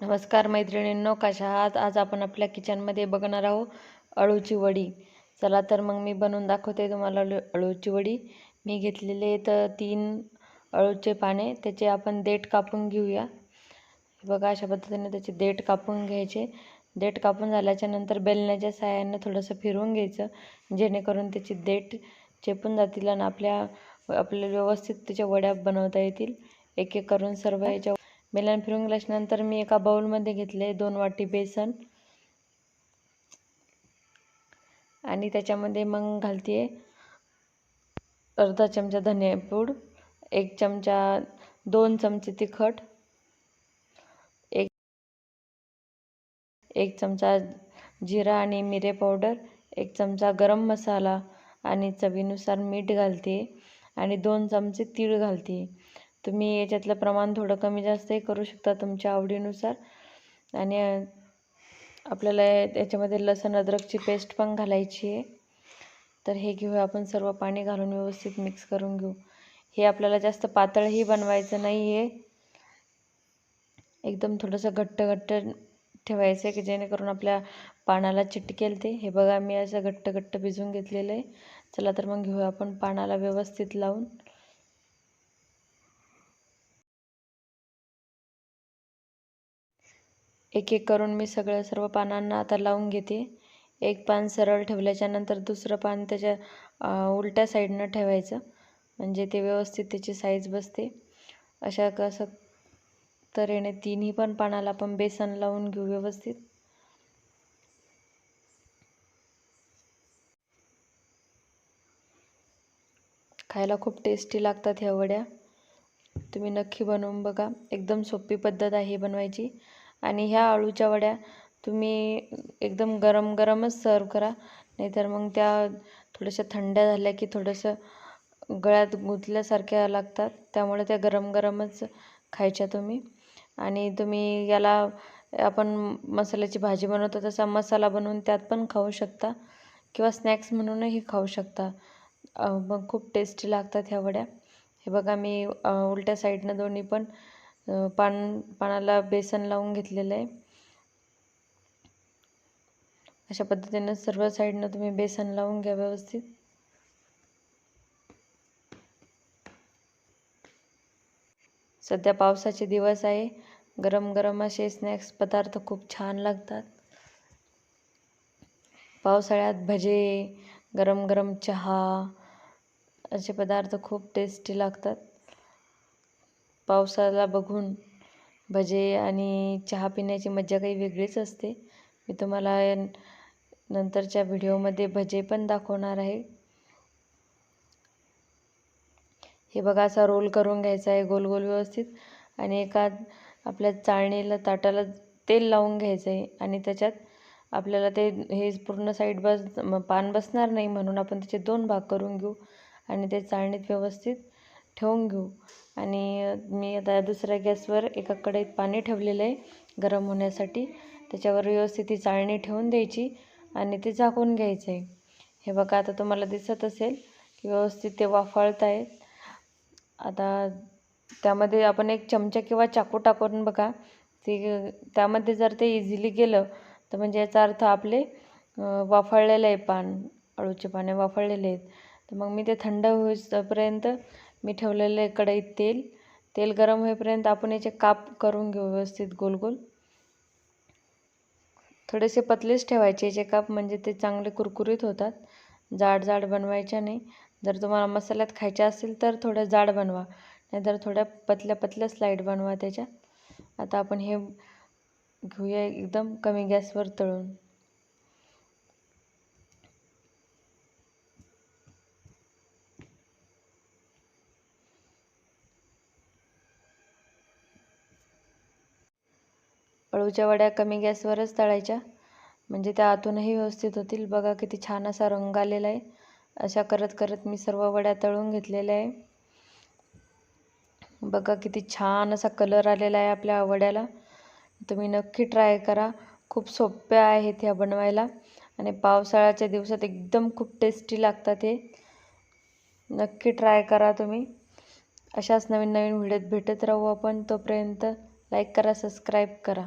नमस्कार मैत्रिणींनो कशा आहात? आज आपण आपल्या किचनमध्ये बघणार आहोत अळूची वडी. चला तर मग मी बनवून दाखवते तुम्हाला अळू अळूची वडी. मी घेतलेले तर तीन अळूचे पाने. त्याचे आपण देठ कापून घेऊया. बघा अशा पद्धतीने त्याचे देठ कापून घ्यायचे. देठ कापून झाल्याच्यानंतर बेलण्याच्या साह्यानं थोडंसं फिरवून घ्यायचं. जेणेकरून त्याची देठ चेपून जातील आणि आपल्या आपल्याला व्यवस्थित त्याच्या वड्या बनवता येतील. एक एक करून सर्व याच्या बेलन फिरून गेल्यानंतर मी एका बाउलमध्ये घेतले दोन वाटी बेसन. आणि त्याच्यामध्ये मग घालते अर्धा चमचा धनियापूड एक चमचा दोन चमचे तिखट एक एक चमचा जिरा आणि मिरे पावडर एक चमचा गरम मसाला आणि चवीनुसार मीठ घालते आणि दोन चमचे तीळ घालते तुम्ही याच्यातलं प्रमाण थोडं कमी जास्तही करू शकता तुमच्या आवडीनुसार. आणि आपल्याला याच्यामध्ये लसण अद्रकची पेस्ट पण घालायची आहे. तर हे घेऊ आपण सर्व पाणी घालून व्यवस्थित मिक्स करून घेऊ. हे आपल्याला जास्त पातळही बनवायचं नाही आहे एकदम थोडंसं घट्ट घट्ट ठेवायचं आहे की जेणेकरून आपल्या पानाला चिटकेल ते. हे बघा मी असं घट्ट घट्ट भिजवून घेतलेलं आहे. चला तर मग घेऊया आपण पानाला व्यवस्थित लावून. एक एक करून मी सगळं सर्व पानांना आता लावून घेते. एक पान सरळ ठेवल्याच्या नंतर दुसरं पान त्याच्या उलट्या साईडनं ठेवायचं. म्हणजे ते व्यवस्थित त्याची साईज बसते. अशा कसं तऱ्हेने तिन्ही पण पानाला आपण बेसन लावून घेऊ व्यवस्थित. खायला खूप टेस्टी लागतात ह्या वड्या. तुम्ही नक्की बनवून बघा. एकदम सोपी पद्धत आहे बनवायची. आणि ह्या अळूच्या वड्या तुम्ही एकदम गरम गरमच सर्व करा. नाहीतर मग त्या थोड्याशा थंड्या झाल्या की थोडंसं गळ्यात गुंतल्यासारख्या लागतात. त्यामुळे त्या गरम गरमच खायच्या तुम्ही. आणि तुम्ही याला आपण मसाल्याची भाजी बनवतो तसा मसाला बनवून त्यात पण खाऊ शकता किंवा स्नॅक्स म्हणूनही खाऊ शकता. मग खूप टेस्टी लागतात ह्या वड्या. हे बघा मी उलट्या साईडनं दोन्ही पण पान पानाला बेसन लावून घेतलेलं आहे. अशा पद्धतीनं सर्व साईडनं तुम्ही बेसन लावून घ्या व्यवस्थित. सध्या पावसाचे दिवस आहे. गरम गरम असे स्नॅक्स पदार्थ खूप छान लागतात. पावसाळ्यात भजे गरम गरम चहा असे पदार्थ खूप टेस्टी लागतात. पावसाला बघून भजे आणि चहा पिण्याची मज्जा काही वेगळीच असते. मी तुम्हाला नंतरच्या व्हिडिओमध्ये भजे पण दाखवणार आहे. हे बघा असा रोल करून घ्यायचा आहे गोल गोल व्यवस्थित. आणि एका आपल्या चाळणीला ताटाला तेल लावून घ्यायचं आहे. आणि त्याच्यात आपल्याला ते हे पूर्ण साईड बस पान बसणार नाही म्हणून आपण त्याचे दोन भाग करून घेऊ. आणि ते चाळणीत व्यवस्थित ठेवून घेऊ. आणि मी आता दुसऱ्या गॅसवर एका कढईत पाणी ठेवलेलं आहे गरम होण्यासाठी. त्याच्यावर व्यवस्थित ती चाळणी ठेवून द्यायची आणि ते झाकून घ्यायचं आहे. हे बघा आता तुम्हाला दिसत असेल की व्यवस्थित ते वाफाळत आहेत. आता त्यामध्ये आपण एक चमचा किंवा चाकू टाकून बघा ती त्यामध्ये जर ते इझिली गेलं तर म्हणजे याचा अर्थ आपले वाफळलेलं आहे पान अळूचे पाने वाफळलेले आहेत. तर मग मी ते थंड होईपर्यंत मी ठेवलेलं आहे कढईत तेल. तेल गरम होईपर्यंत आपण याचे काप करून घेऊ व्यवस्थित गोल गोल. थोडेसे पतलेच ठेवायचे. याचे काप म्हणजे ते चांगले कुरकुरीत होतात. जाड जाड बनवायच्या नाही. जर तुम्हाला मसाल्यात खायच्या असेल तर थोड्या जाड बनवा. नाहीतर थोड्या पतल्या पतल्या स्लाईड बनवा त्याच्या. आता आपण हे घेऊया एकदम कमी गॅसवर तळून. अळूच्या वड्या कमी गॅसवरच तळायच्या. म्हणजे त्या आतूनही व्यवस्थित होतील. बघा किती छान असा रंग आलेला आहे. अशा करत करत मी सर्व वड्या तळून घेतलेल्या आहे. बघा किती छान असा कलर आलेला आहे आपल्या वड्याला. तुम्ही नक्की ट्राय करा. खूप सोप्या आहेत ह्या बनवायला. आणि पावसाळ्याच्या दिवसात एकदम खूप टेस्टी लागतात हे. नक्की ट्राय करा तुम्ही. अशाच नवीन नवीन व्हिडिओत भेटत राहू आपण. तोपर्यंत लाईक करा सबस्क्राईब करा.